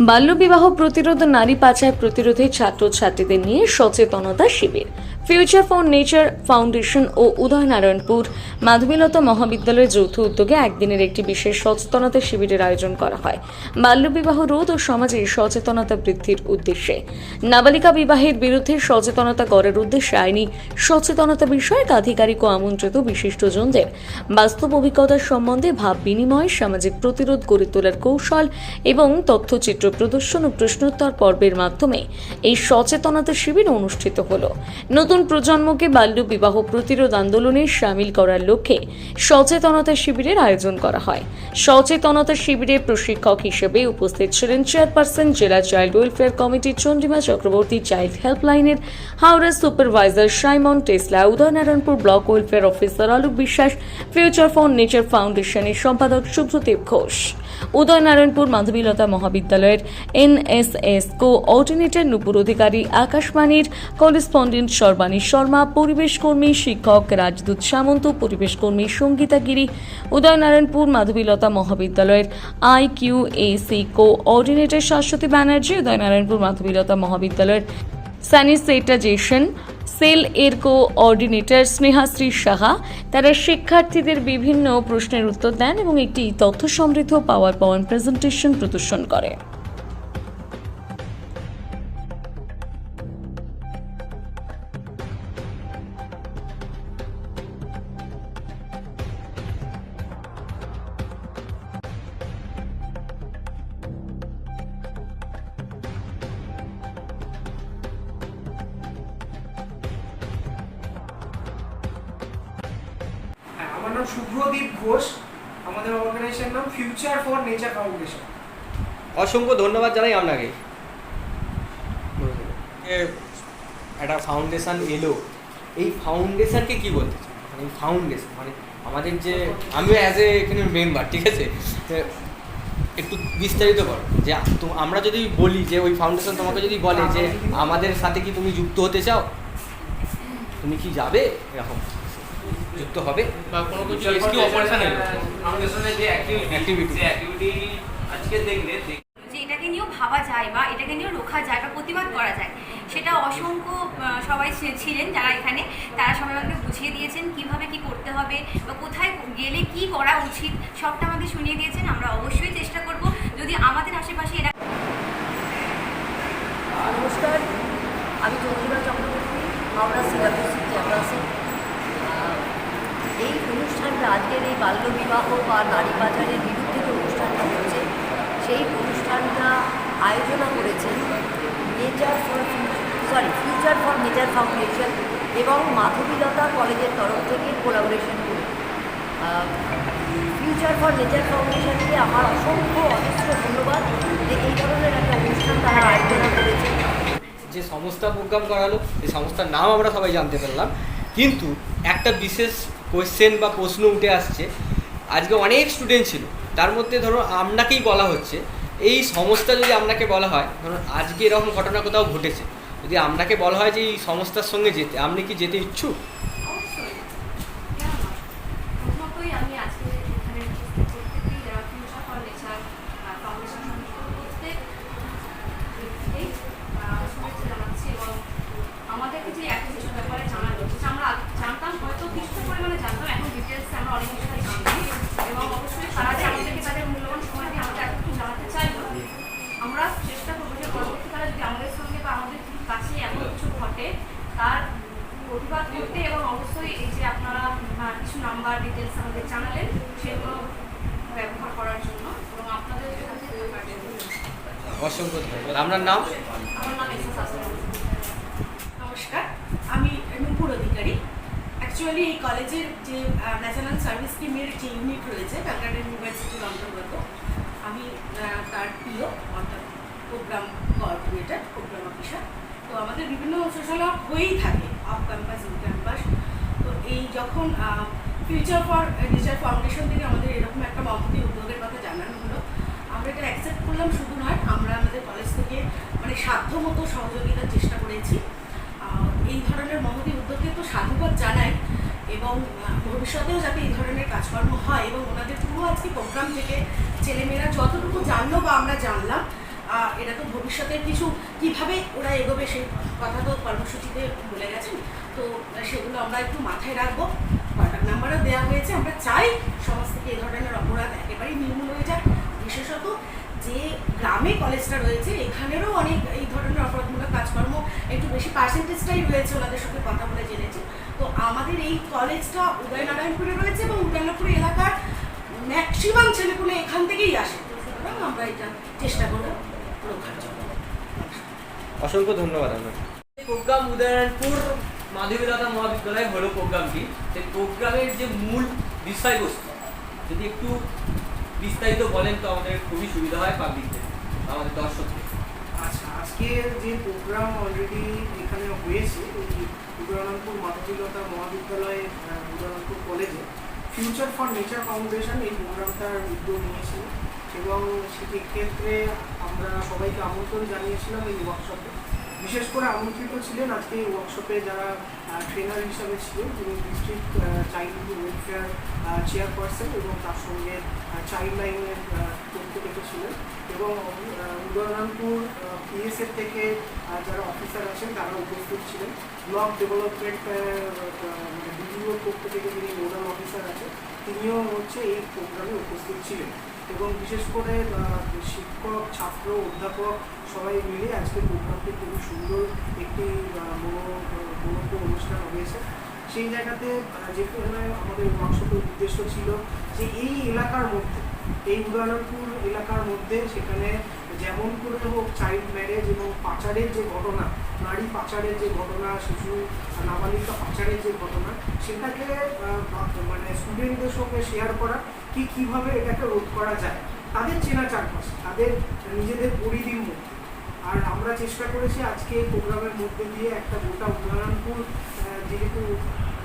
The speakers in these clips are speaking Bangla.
বাল্যবিবাহ প্রতিরোধ নারী পাচার প্রতিরোধে ছাত্রছাত্রীদের নিয়ে সচেতনতা শিবির। ফিউচার ফর নেচার ফাউন্ডেশন ও উদয়নারায়ণপুর মাধবীলতা মহাবিদ্যালয়ের যৌথ উদ্যোগে একদিনের একটি বিশেষ সচেতনতা শিবিরের আয়োজন করা হয়। বাল্যবিবাহ রোধ ও সমাজে সচেতনতা বৃদ্ধির উদ্দেশ্যে। নাবালিকা বিবাহের বিরুদ্ধে সচেতনতা করার উদ্দেশ্যে আইনি সচেতনতা বিষয়ক আধিকারিক ও আমন্ত্রিত বিশিষ্টজনদের বাস্তব অভিজ্ঞতার সম্বন্ধে ভাব বিনিময়, সামাজিক প্রতিরোধ গড়ে তোলার কৌশল এবং তথ্যচিত্র প্রদর্শন ও প্রশ্নোত্তর পর্বের মাধ্যমে এই সচেতনতা শিবির অনুষ্ঠিত হল। নতুন প্রজন্মকে বাল্য বিবাহ প্রতিরোধ আন্দোলনে সামিল করার লক্ষ্যে সচেতনতা শিবিরের আয়োজন করা হয়। সচেতনতা শিবিরে প্রশিক্ষক হিসেবে উপস্থিত ছিলেন চেয়ারপারসন, জেলা child welfare committee Chandrima Chakraborty, child হেল্পলাইনের Howrah supervisor Simon Tesla, Udaynarayanpur block welfare officer Alok Biswas, future for nature ফাউন্ডেশনের সম্পাদক শুভ্রদেব ঘোষ। উদয়নারায়ণপুর মাধবীলতা মহাবিদ্যালয়ের এনএসএস কোঅর্ডিনেটর নুপুর অধিকারী আকাশবাণীর করেসপন্ডেন্ট সর্বাণী শর্মা, পরিবেশ কর্মী শিক্ষক রাজদূত সামন্ত, পরিবেশ কর্মী সঙ্গীতা গিরি, উদয়নারায়ণপুর মাধবীলতা মহাবিদ্যালয়ের I Q A C coordinator Shashwati Banerjee, Udaynarayanpur Madhabilata মহাবিদ্যালয়ের স্যানিটেটাইজেশন সেল এর কোঅর্ডিনেটর স্নেহাশ্রী সাহা। তারা শিক্ষার্থীদের বিভিন্ন প্রশ্নের উত্তর দেন এবং একটি তথ্য সমৃদ্ধ পাওয়ার পয়েন্ট প্রেজেন্টেশন প্রদর্শন করে। নাম শুভ্রদীপ ঘোষ আমাদের অর্গানাইজেশন নাম ফিউচার ফর নেচার ফাউন্ডেশন অসংখ্য ধন্যবাদ জানাই আপনাকে। একটা ফাউন্ডেশন এলো। এই ফাউন্ডেশনকে কি বলতে চাই মানে এই ফাউন্ডেশন মানে আমাদের যে আমি অ্যাজ এ এখানে মেম্বার ঠিক আছে? একটু বিস্তারিত করো। যে তো আমরা যদি বলি যে ওই ফাউন্ডেশন তোমাকে যদি বলে যে আমাদের সাথে কি তুমি যুক্ত হতে চাও? তুমি কি যাবে এরকম? যুক্ত হবে। বা কোনো কিছু operation অপারেশন এলো। ফাউন্ডেশনের যে অ্যাক্টিভিটি যে অ্যাক্টিভিটি আজকে দেখলে যে এটাকে নিয়েও ভাবা যায় বা এটাকে নিয়েও রোখা যায় বা প্রতিবাদ করা যায় সেটা অসংখ্য সবাই ছিলেন যারা এখানে। তারা সবাই আমাকে বুঝিয়ে দিয়েছেন কীভাবে কি করতে হবে বা কোথায় গেলে কি করা উচিত সবটা আমাদের শুনিয়ে দিয়েছেন। আমরা অবশ্যই চেষ্টা করব। যদি আমাদের আশেপাশে এরা নমস্কার আমি চন্দ্রিমা চক্রবর্তী হাওড়া সিরাপুসি চেয়ারপারসন আহ, এই অনুষ্ঠানটা আজকের এই বাল্যবিবাহ বা নারী পাচারের বিরুদ্ধে যে অনুষ্ঠানটা হচ্ছে, সেই অনুষ্ঠানটা আয়োজনা করেছেন nature for sorry future for nature foundation এবং মাধবীলতা কলেজের তরফ থেকে কোলাবোরেশন করে। ফিউচার ফর নেচার ফাউন্ডেশনকে আমার অসংখ্য অজস্র ধন্যবাদ যে এই ধরনের একটা অনুষ্ঠান তারা আয়োজনা করেছে। যে সংস্থা প্রোগ্রাম করালো এই সংস্থার নাম আমরা সবাই জানতে পারলাম, কিন্তু একটা বিশেষ কোয়েশ্চেন বা প্রশ্ন উঠে আসছে। আজকে অনেক স্টুডেন্ট ছিল। তার মধ্যে ধরো আপনাকেই বলা হচ্ছে। এই সংস্থা যদি আপনাকে বলা হয়, ধরুন আজকে এরকম ঘটনা কোথাও ঘটেছে। যদি আপনাকে বলা হয় যে এই সংস্থার সঙ্গে যেতে, আপনি কি যেতে ইচ্ছুক অবশ্যই কেন না? প্রথমতই আমি আজকে এখানে উপস্থিত প্রত্যেকেই যারা ফিউচার ফর নেচার ফাউন্ডেশন সংযুক্ত প্রত্যেক ব্যক্তিকেই আহ, শুভেচ্ছা জানাচ্ছি এবং আমাদেরকে যে এত কিছু ব্যাপারে জানালো যেটা আমরা জানতাম হয়তো কিছু পরিমাণে জানতাম এখন ডিটেলসে আমরা অনেক কিছুই জানি এবং অবশ্যই তারা যে আমাদেরকে তাদের মূল্যবান সময় দিয়ে আমাদের এত কিছু জানাতে চাইলো আমরা চেষ্টা করব যে পরবর্তীকালে যদি আমাদের সঙ্গে বা আমাদের কাছে এমন কিছু ঘটে তার প্রতিবাদ করতে এবং অবশ্যই এই যে আপনারা আহ, নাম্বার ডিটেলস আমাদের জানালেন সেগুলো ব্যবহার করার জন্য এবং আপনাদের। অসংখ্য ধন্যবাদ। আপনার নাম? আমার নাম এসএস নমস্কার আমি নূপুর অধিকারী। অ্যাকচুয়ালি এই কলেজের যে ন্যাশনাল সার্ভিস স্কিমের যে ইউনিট রয়েছে ক্যালকাটা ইউনিভার্সিটির অন্তর্গত আমি তার প্রিয় অর্থাৎ প্রোগ্রাম কোঅর্ডিনেটর প্রোগ্রাম অফিসার তো আমাদের বিভিন্ন সোশ্যাল ওয়ার্ক হয়েই থাকে অফ ক্যাম্পাস ইন ক্যাম্পাস তো এই যখন ফিউচার ফর নেচার ফাউন্ডেশন থেকে আমাদের এরকম একটা মহতি উদ্যোগের কথা জানানো হলো। আমরা এটা অ্যাকসেপ্ট করলাম, শুধু নয়, আমরা আমাদের কলেজ থেকে মানে সাধ্যমতো সহযোগিতার চেষ্টা করেছি। এই ধরনের মহতি উদ্যোগকে তো সাধুবাদ জানাই এবং ভবিষ্যতেও যাতে এই ধরনের কাজকর্ম হয় এবং ওনাদের পুরো আজকে প্রোগ্রাম থেকে ছেলেমেয়েরা যতটুকু জানলো বা আমরা জানলাম এটা তো ভবিষ্যতের কিছু কীভাবে ওরা এগোবে সেই কথা তো কর্মসূচিতে বলে গেছেন। তো সেগুলো আমরা একটু মাথায় রাখব। নাম্বারও দেওয়া হয়েছে। আমরা চাই সমাজ থেকে এ ধরনের অপরাধ একেবারেই নির্মূল হয়ে যায় বিশেষত যে গ্রামে কলেজটা রয়েছে এখানেরও অনেক এই ধরনের অপরাধমূলক কাজকর্ম একটু বেশি পার্সেন্টেজটাই রয়েছে ওনাদের সঙ্গে কথা বলে জেনেছি। তো আমাদের এই কলেজটা উদয়নারায়ণপুরে রয়েছে এবং উদয়নারায়ণপুর এলাকার ম্যাক্সিমাম ছেলেগুলো এখান থেকেই আসে। তো সুতরাং আমরা এটা চেষ্টা করব রক্ষার জন্য। অসংখ্য ধন্যবাদ আপনাকে। প্রোগ্রাম উদয়নারায়ণপুর। মাধবীলতা মহাবিদ্যালয় হলো প্রোগ্রামটি, সেই প্রোগ্রামের যে মূল বিষয়বস্তু, যদি একটু বিস্তারিত বলেন তো আমাদের খুবই সুবিধা হয় পাবলিকদের আমাদের দর্শকদের। আচ্ছা আজকে যে প্রোগ্রাম অলরেডি এখানে হয়েছে ওই উদয়নারায়ণপুর মাধবীলতা মহাবিদ্যালয়ে কলেজে ফিউচার ফর নেচার ফাউন্ডেশন এই প্রোগ্রামটার উদ্যোগ নিয়েছিল এবং সেক্ষেত্রে আমরা সবাইকে আমন্ত্রণ জানিয়েছিলাম এই ওয়ার্কশপে বিশেষ করে আমন্ত্রিত ছিলেন আজকে এই ওয়ার্কশপে যারা ট্রেনার হিসাবে ছিলেন তিনি ডিস্ট্রিক্ট চাইল্ড ওয়েলফেয়ার চেয়ারপারসন এবং তার সঙ্গে চাইল্ড লাইনের পক্ষ থেকে ছিলেন। এবং আহ, উদয়নারায়ণপুর পিএসএফ থেকে যারা অফিসার আছেন তারা উপস্থিত ছিলেন। ব্লক ডেভেলপমেন্ট মানে বিডিওর পক্ষ থেকে যিনি নোডাল অফিসার আছেন তিনিও হচ্ছে এই প্রোগ্রামে উপস্থিত ছিলেন। এবং বিশেষ করে শিক্ষক ছাত্র অধ্যাপক সবাই মিলে আজকে প্রোগ্রামটি খুবই সুন্দর একটি মনো মনোজ্ঞ অনুষ্ঠান হয়েছে। সেই জায়গাতে যেখানে আমাদের ওয়ার্কশপের উদ্দেশ্য ছিল যে এই এলাকার মধ্যে, এই উদয়নারায়ণপুর এলাকার মধ্যে সেখানে যেমন করে হোক চাইল্ড ম্যারেজ এবং পাচারের যে ঘটনা, নারী পাচারের যে ঘটনা, শিশু নাবালিকা পাচারের যে ঘটনা, সেটাকে মানে স্টুডেন্টদের সঙ্গে শেয়ার করা কি কীভাবে এটাকে রোধ করা যায়, তাদের চেনা চারপাশে, তাদের নিজেদের পরিধির মধ্যে। আর আমরা চেষ্টা করেছি আজকে এই প্রোগ্রামের মধ্যে দিয়ে একটা গোটা উদাহরণপুর যেহেতু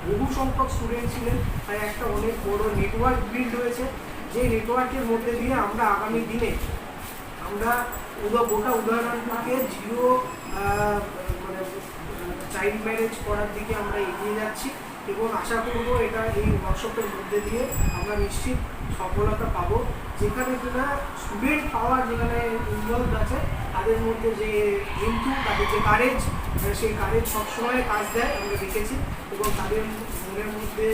বহু সংখ্যক স্টুডেন্ট ছিলেন তাই একটা অনেক বড় নেটওয়ার্ক বিল্ড হয়েছে। যে নেটওয়ার্কের মধ্যে দিয়ে আমরা আগামী দিনে আমরা গোটা উদাহরণপুরকে আহ, মানে চাইল্ড ম্যারেজ করার দিকে আমরা এগিয়ে যাচ্ছি এবং আশা করব এটা এই ওয়ার্কশপের মধ্যে দিয়ে আমরা নিশ্চিত সফলতা পাবো। যেখানে কিনা স্টুডেন্ট পাওয়ার যেখানে ইনভলভ আছে তাদের মধ্যে যে কিন্তু তাদের যে কারেজ সেই কারেজ সবসময় কাজ দেয়, আমরা দেখেছি। এবং তাদের মনের মধ্যে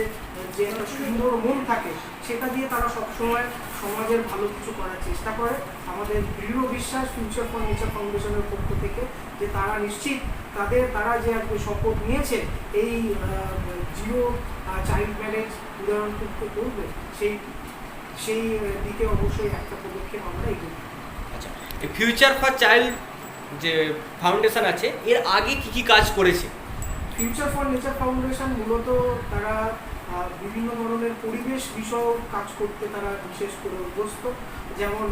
যে একটা সুন্দর মন থাকে, সেটা দিয়ে তারা সবসময় সমাজের ভালো কিছু করার চেষ্টা করে। আমাদের দৃঢ় বিশ্বাস ফিউচার ফর নেচার ফাউন্ডেশনের পক্ষ থেকে যে তারা নিশ্চিত তাদের, তারা যে একটা শপথ নিয়েছে, এই জিও চাইল্ড ম্যারেজ উদাহরণটুকু করবে, সেই সেই দিকে অবশ্যই একটা পদক্ষেপ আমরা এগিয়ে ফিউচার ফর চাইল্ড যে ফাউন্ডেশন আছে, এর আগে কি কি কাজ করেছে? ফিউচার ফর নেচার ফাউন্ডেশন মূলত তারা বিভিন্ন ধরনের পরিবেশ বিষয়ক কাজ করতে তারা বিশেষ করে অভ্যস্ত। যেমন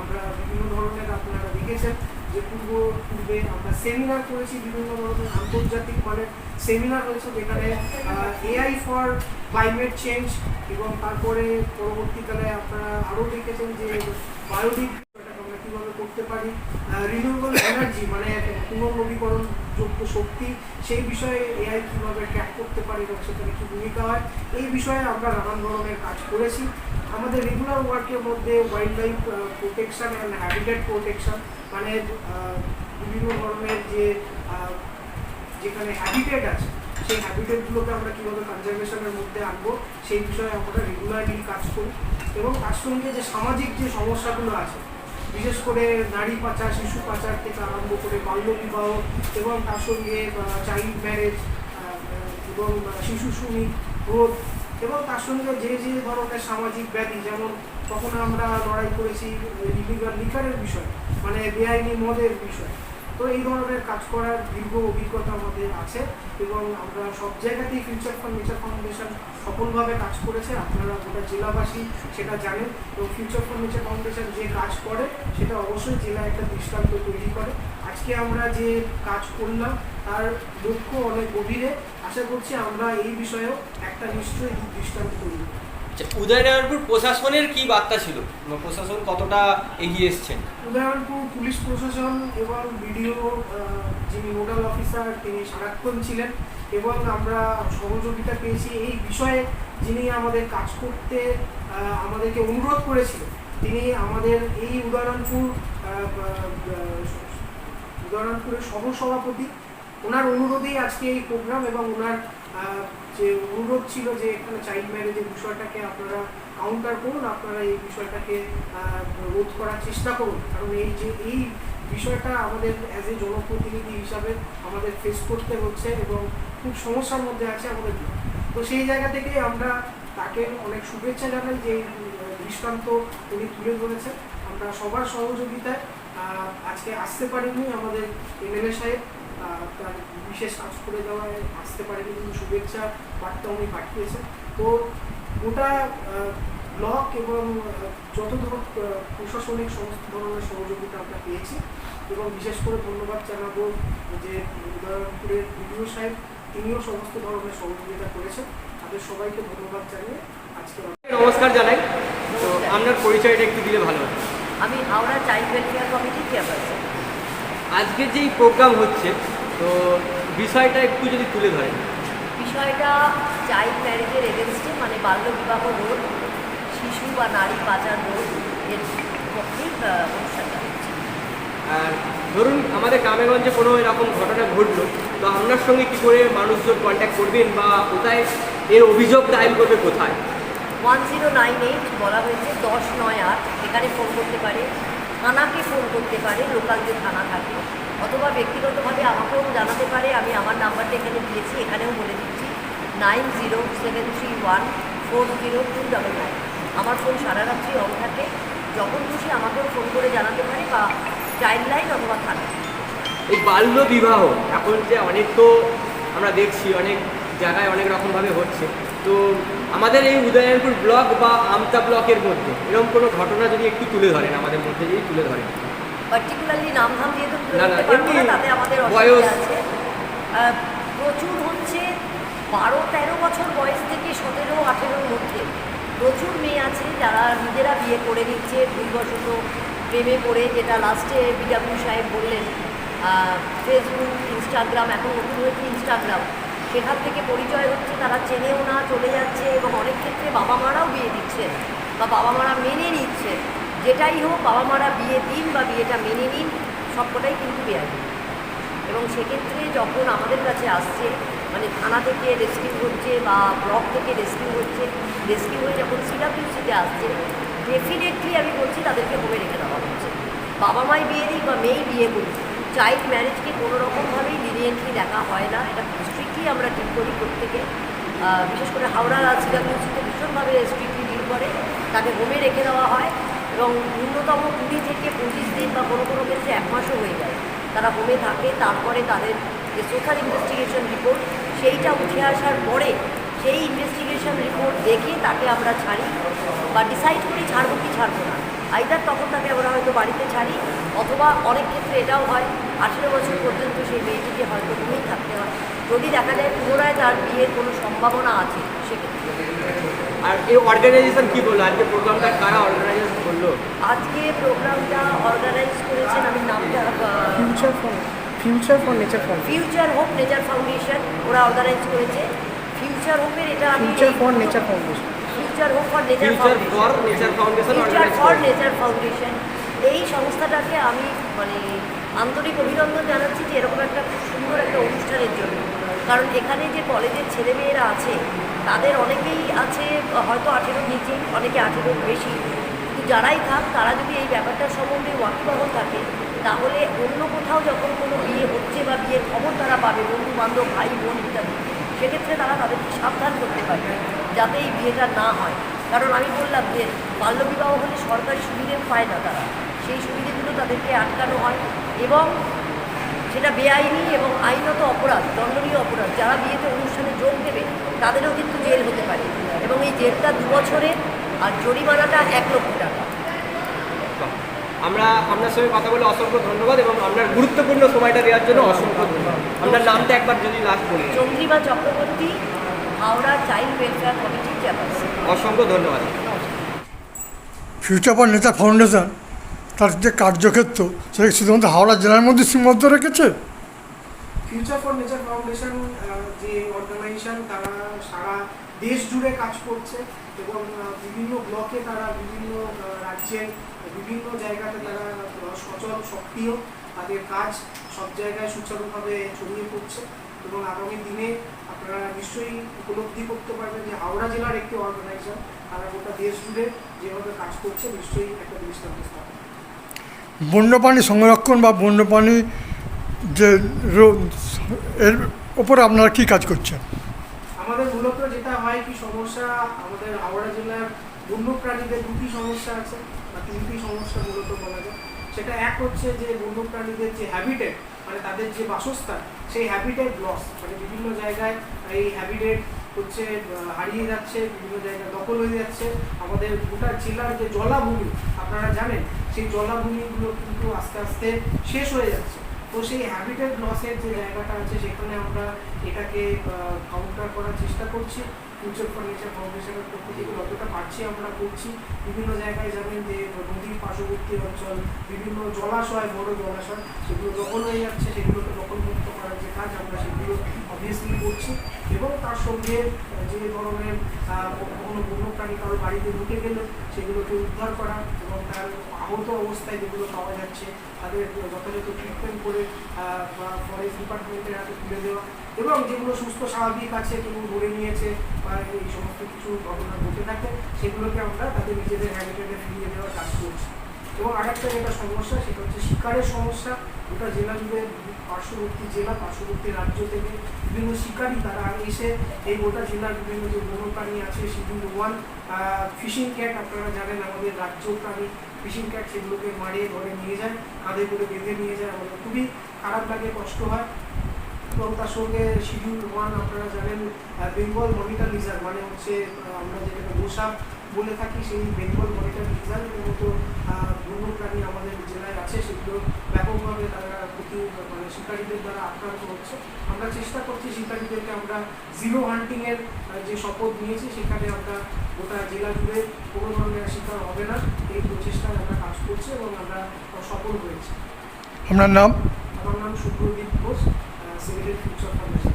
আমরা বিভিন্ন ধরনের আপনারা দেখেছেন যে পূর্ব, পূর্বে আমরা সেমিনার করেছি বিভিন্ন ধরনের আন্তর্জাতিক মানের সেমিনার হয়েছে যেখানে এআই ফর ক্লাইমেট চেঞ্জ এবং তারপরে পরবর্তীকালে আপনারা আরও দেখেছেন যে বায়োডিক করতে পারি। রিনিউয়েবল এনার্জি মানে পুনর্নবীকরণ যোগ্য শক্তি, সেই বিষয়ে এআই কীভাবে ট্র্যাক করতে পারি এবং সেখানে কী ভূমিকা হয়, এই বিষয়ে আমরা নানান ধরনের কাজ করেছি। আমাদের রেগুলার ওয়ার্কের মধ্যে wildlife protection and habitat protection মানে বিভিন্ন ধরনের যে যেখানে হ্যাবিটেট আছে, সেই হ্যাবিটেটগুলোকে আমরা কীভাবে কনজারভেশনের মধ্যে আনব, সেই বিষয়ে আমরা রেগুলারলি কাজ করি। এবং তার সঙ্গে যে সামাজিক যে সমস্যাগুলো আছে বিশেষ করে নারী পাচার, শিশু পাচার থেকে আরম্ভ করে বাল্য বিবাহ এবং তার সঙ্গে চাইল্ড ম্যারেজ এবং শিশু শ্রমিক রোধ এবং তার সঙ্গে যে যে ধরনের সামাজিক ব্যাধি, যেমন তখন আমরা লড়াই করেছি ইলিগাল লিকারের বিষয় মানে বেআইনি মদের বিষয়। তো এই ধরনের কাজ করার দীর্ঘ অভিজ্ঞতা আমাদের আছে এবং আমরা সব জায়গাতেই ফিউচার ফর নেচার ফাউন্ডেশন সফলভাবে কাজ করেছে। আপনারা গোটা জেলাবাসী সেটা জানেন এবং ফিউচার ফর নেচার ফাউন্ডেশন যে কাজ করে, সেটা অবশ্যই জেলায় একটা দৃষ্টান্ত তৈরি করে। আজকে আমরা যে কাজ করলাম, তার লক্ষ্য অনেক গভীরে। আশা করছি আমরা এই বিষয়েও একটা নিশ্চয়ই দৃষ্টান্ত তৈরি। আচ্ছা উদয়নারায়ণপুর প্রশাসনের কি বার্তা ছিল? প্রশাসন কতটা এগিয়ে এসছেন? উদয়নপুর পুলিশ প্রশাসন এবং বিডিও যিনি নোডাল অফিসার তিনি সারাক্ষণ ছিলেন এবং আমরা সহযোগিতা পেয়েছি। এই বিষয়ে যিনি আমাদের কাজ করতে আমাদেরকে অনুরোধ করেছিলেন তিনি আমাদের এই আহ, উদয়নপুরের সহসভাপতি। ওনার অনুরোধেই আজকে এই প্রোগ্রাম এবং ওনার যে অনুরোধ ছিল যে এখানে চাইল্ড ম্যারেজের বিষয়টাকে আপনারা কাউন্টার করুন, আপনারা এই বিষয়টাকে রোধ করার চেষ্টা করুন। কারণ এই যে, এই বিষয়টা আমাদের অ্যাজ এ জনপ্রতিনিধি হিসাবে আমাদের ফেস করতে হচ্ছে এবং খুব সমস্যার মধ্যে আছে আমাদের তো সেই জায়গা থেকে আমরা তাকে অনেক শুভেচ্ছা জানাই যে দৃষ্টান্ত উনি তুলে ধরেছেন। আমরা সবার সহযোগিতায় আজকে আসতে পারিনি আমাদের এমএলএ সাহেব। তার বিশেষ কাজ করে দেওয়ায় আসতে পারেনি কিন্তু শুভেচ্ছা বার্তা উনি পাঠিয়েছেন। তো গোটা ব্লক এবং যত ধর আহ, প্রশাসনিক সমস্ত ধরনের সহযোগিতা আমরা পেয়েছি এবং বিশেষ করে ধন্যবাদ জানাব যে উদয়নপুরের বিডিও সাহেব তিনিও সমস্ত ধরনের সহযোগিতা করেছেন। তাদের সবাইকে ধন্যবাদ জানিয়ে আজকে নমস্কার জানাই। তো আপনার পরিচয়টা একটু দিলে ভালো আমি হাওড়া চাইল্ড ওয়েলফেয়ার কমিটির চেয়ারপারসন। আজকে যেই প্রোগ্রাম হচ্ছে তো বিষয়টা একটু যদি তুলে ধরেন। বিষয়টা চাইল্ড ম্যারেজের এগেনস্টে মানে বাল্যবিবাহ রোধ শিশু বা নারী পাচার রোধ এর পক্ষে অনুষ্ঠানটা আর ধরুন আমাদের গ্রামেগঞ্জে কোনো এরকম ঘটনা ঘটলো তো আপনার সঙ্গে কি করে মানুষজন কন্ট্যাক্ট করবেন বা কোথায় এর অভিযোগ দায়ের করবে কোথায়? ওয়ান জিরো নাইন এইট বলা হয়েছে দশ নয় আট এখানে ফোন করতে পারে। থানাকে ফোন করতে পারে লোকাল যে থানা থাকে, অথবা ব্যক্তিগতভাবে আমাকেও জানাতে পারে, আমি আমার নাম্বারটা এখানে দিয়েছি, এখানেও বলে দিচ্ছি। Nine zero seven three one four zero two double nine. আমার ফোন সারা রাত্রি অন থাকে, যখন খুশি আমাকেও ফোন করে জানাতে পারে বা চাইল্ড লাইন অথবা থানা এই বাল্য বিবাহ, এখন যে অনেক তো আমরা দেখছি, অনেক জায়গায় অনেক রকমভাবে হচ্ছে। তো আমাদের এই উদয়নপুর ব্লক বা আমতা ব্লকের মধ্যে এরকম কোনো ঘটনা যদি একটু তুলে ধরেন আমাদের মধ্যে যদি তুলে ধরেন। পার্টিকুলারলি নাম ধাম তাতে আমাদের বয়স- প্রচুর হচ্ছে বারো তেরো বছর বয়স থেকে সতেরো আঠেরোর মধ্যে। প্রচুর মেয়ে আছে যারা নিজেরা বিয়ে করে নিচ্ছে ভুলবশত প্রেমে পড়ে যেটা লাস্টে বিডাব্লিউ সাহেব বললেন ফেসবুক ইনস্টাগ্রাম এখন নতুন হয়েছে ইনস্টাগ্রাম সেখান থেকে পরিচয় হচ্ছে, তারা চেনেও না, চলে যাচ্ছে এবং অনেক ক্ষেত্রে বাবা মারাও বিয়ে দিচ্ছেন বা বাবা মারা মেনে নিচ্ছে। যেটাই হোক, বাবা মারা বিয়ে দিন বা বিয়েটা মেনে নিন, সবকটাই কিন্তু বেয়াদি এবং সেক্ষেত্রে যখন আমাদের কাছে আসছে মানে থানা থেকে রেস্কিউ হচ্ছে বা ব্লক থেকে রেস্কিউ হচ্ছে, রেস্কিউ হয়ে যখন সিডাব্লিউসিতে আসছে ডেফিনেটলি আমি বলছি তাদেরকে হোমে রেখে দেওয়া হচ্ছে। বাবা মাই বিয়ে দিই বা মেয়েই বিয়ে করুক চাইল্ড ম্যারেজকে কোনো রকমভাবেই লিনিয়েন্টলি দেখা হয় না, এটা স্ট্রিক্টলি আমরা ঠিক করি প্রত্যেকে বিশেষ করে হাওড়া সিডাব্লিউসিতে ভীষণভাবে স্ট্রিক্টলি ডিল করে, তাকে হোমে রেখে দেওয়া হয় এবং ন্যূনতম কুড়ি থেকে পঁচিশ দিন বা কোনো কোনো ক্ষেত্রে এক মাসও হয়ে যায়। তারা হোমে থাকে, তারপরে তাদের যে সোশ্যাল ইনভেস্টিগেশন রিপোর্ট সেইটা উঠে আসার পরে সেই ইনভেস্টিগেশন রিপোর্ট দেখে তাকে আমরা ছাড়ি বা ডিসাইড করি ছাড়বো কি ছাড়বো না। আইদার তখন তাকে আমরা হয়তো বাড়িতে ছাড়ি অথবা অনেক ক্ষেত্রে এটাও হয় আঠেরো বছর পর্যন্ত সেই মেয়েটিকে হয়তো রুমেই থাকতে হয়। যদি দেখা যায় পুনরায় তার বিয়ের কোনো সম্ভাবনা আছে সেক্ষেত্রে। আর এই অর্গানাইজেশন কি বলল? আজকে প্রোগ্রামটা কারা করল? আজকে প্রোগ্রামটা অর্গানাইজ করেছেন আমি নামটা future for future for nature for future hope nature foundation ওরা অর্গানাইজ করেছে। ফিউচার হোপের এটা আমি future for nature foundation future hope for nature foundation future for nature foundation এই সংস্থাটাকে আমি মানে আন্তরিক অভিনন্দন জানাচ্ছি যে এরকম একটা খুব সুন্দর একটা অনুষ্ঠানের জন্য। কারণ এখানে যে কলেজের ছেলেমেয়েরা আছে তাদের অনেকেই আছে হয়তো আঠেরোর নিচে অনেকে আঠেরোর বেশি। কিন্তু যারাই থাক তারা যদি এই ব্যাপারটার সম্বন্ধে ওয়াকিবহল থাকে তাহলে অন্য কোথাও যখন কোনো বিয়ে হচ্ছে বা বিয়ের খবর তারা পাবে বন্ধু বান্ধব ভাই বোন ইত্যাদি। সেক্ষেত্রে তারা তাদেরকে সাবধান করতে পারবে, যাতে এই বিয়েটা না হয়। কারণ আমি বললাম যে বাল্যবিবাহ হলে সরকারি সুবিধে পায় না তারা। সেই সুবিধেগুলো তাদেরকে আটকানো হয় এবং সেটা বেআইনি এবং আইনত অপরাধ, দণ্ডনীয় অপরাধ, যারা বিয়েতে অনুষ্ঠানে যোগ দেবে, তাদেরও কিন্তু জেল হতে পারে। এবং এই জেলটা দু বছরের আর জরিমানাটা এক লক্ষ টাকা। আমরা আপনার সঙ্গে কথা বলে অসংখ্য ধন্যবাদ এবং আপনার গুরুত্বপূর্ণ সময়টা দেওয়ার জন্য অসংখ্য ধন্যবাদ। আপনার নামটা একবার যদি লাস্ট বলে। দিন। চন্দ্রিমা চক্রবর্তী হাওড়া চাইল্ড ওয়েলফেয়ার কমিটির চেয়ারপারসন অসংখ্য ধন্যবাদ। ফিউচার ফর নেতা ফাউন্ডেশন তার যে কার্যক্ষেত্র সেটা শুধুমাত্র হাওড়া জেলার মধ্যে সীমাবদ্ধ রেখেছে? ফিউচার ফর নেচার ফাউন্ডেশন যে অর্গানাইজেশন তারা সারা দেশ জুড়ে কাজ করছে এবং বিভিন্ন ব্লকে তারা বিভিন্ন রাজ্যের বিভিন্ন জায়গাতে তারা সচল, সক্রিয় তাদের কাজ সব জায়গায় সুচারুভাবে ছড়িয়ে পড়ছে এবং আগামী দিনে আপনারা নিশ্চয়ই উপলব্ধি করতে পারবেন যে হাওড়া জেলার একটি অর্গানাইজেশন তারা গোটা দেশ জুড়ে যেভাবে কাজ করছে নিশ্চয়ই একটা দৃষ্টান্ত স্থাপন বন্যপ্রাণী সংরক্ষণ বা বন্যপ্রাণী যে এর ওপর আপনারা কী কাজ করছেন? আমাদের মূলত যেটা হয় কি সমস্যা, আমাদের হাওড়া জেলার বন্যপ্রাণীদের দুটি সমস্যা আছে, বা তিনটি সমস্যা মূলত বলা যায়। সেটা এক হচ্ছে যে বন্যপ্রাণীদের যে হ্যাবিটেট মানে তাদের যে বাসস্থান, সেই হ্যাবিটেট লস মানে বিভিন্ন জায়গায় এই হ্যাবিটেট হচ্ছে হারিয়ে যাচ্ছে, বিভিন্ন জায়গায় দখল হয়ে যাচ্ছে। আমাদের গোটা জেলার যে জলাভূমি, আপনারা জানেন, সেই জলাভূমিগুলো কিন্তু আস্তে আস্তে শেষ হয়ে যাচ্ছে। তো সেই হ্যাবিটেট লসের যে জায়গাটা আছে, সেখানে আমরা এটাকে কাউন্টার করার চেষ্টা করছি। ফিউচার ফার্নিচার ফাউন্ডেশনের পক্ষ থেকে যতটা পারছি আমরা করছি। বিভিন্ন জায়গায় জানেন যে নদীর পার্শ্ববর্তী অঞ্চল, বিভিন্ন জলাশয়, বড় জলাশয়, সেগুলো দখল হয়ে যাচ্ছে। সেগুলোকে দখলমুক্ত করার যে কাজ আমরা সেগুলো অবভিয়াসলি করছি। এবং তার সঙ্গে যে ধরনের কোনো বন্যপ্রাণী কারও বাড়িতে ঢুকে গেলে, সেগুলোকে উদ্ধার করা এবং তার আহত অবস্থায় যেগুলো পাওয়া যাচ্ছে, তাদের যথাযথ ট্রিটমেন্ট করে ফরেস্ট ডিপার্টমেন্টের হাতে তুলে দেওয়া এবং যেগুলো সুস্থ, স্বাভাবিক আছে, কেউ ধরে নিয়েছে বা এই সমস্ত কিছু ঘটনা ঘটে থাকে, সেগুলোকে আমরা তাদের নিজেদের হ্যাবিটেটে ফিরিয়ে দেওয়ার কাজ করছি। এবং আরেকটা যেটা সমস্যা, সেটা হচ্ছে শিকারের সমস্যা। গোটা জেলা জুড়ে পার্শ্ববর্তী জেলা, পার্শ্ববর্তী রাজ্য থেকে বিভিন্ন শিকারী তারা এসে এই গোটা জেলার বিভিন্ন যে বন্যপ্রাণী আছে শিডিউল ওয়ান ফিশিং ক্যাট আপনারা জানেন, আমাদের রাজ্য প্রাণী ফিশিং ক্যাট সেগুলোকে মারিয়ে ধরে নিয়ে যায়, কাঁধে করে বেঁধে নিয়ে যায়। আমাদের খুবই খারাপ লাগে, কষ্ট হয়। এবং তার সঙ্গে শিডিউল ওয়ান আপনারা জানেন বেঙ্গল মনিটর লিজার মানে হচ্ছে আমরা যেটাকে মশা বলে থাকি সেই বেঙ্গল মনিটর লিজারের মতো আহ, বন্যপ্রাণী আমাদের জেলায় আছে সেগুলো ব্যাপকভাবে তারা ক্ষতি মানে শিকারীদের দ্বারা আক্রান্ত হচ্ছে। আমরা চেষ্টা করছি শিকারীদেরকে আমরা জিরো হান্টিংয়ের যে শপথ নিয়েছি সেখানে আমরা গোটা জেলা জুড়ে কোনো ধরনের শিকার হবে না। এই প্রচেষ্টায় আমরা কাজ করছি এবং আমরা সফল হয়েছি। আপনার নাম? আমার নাম Subradip Ghosh civil future foundation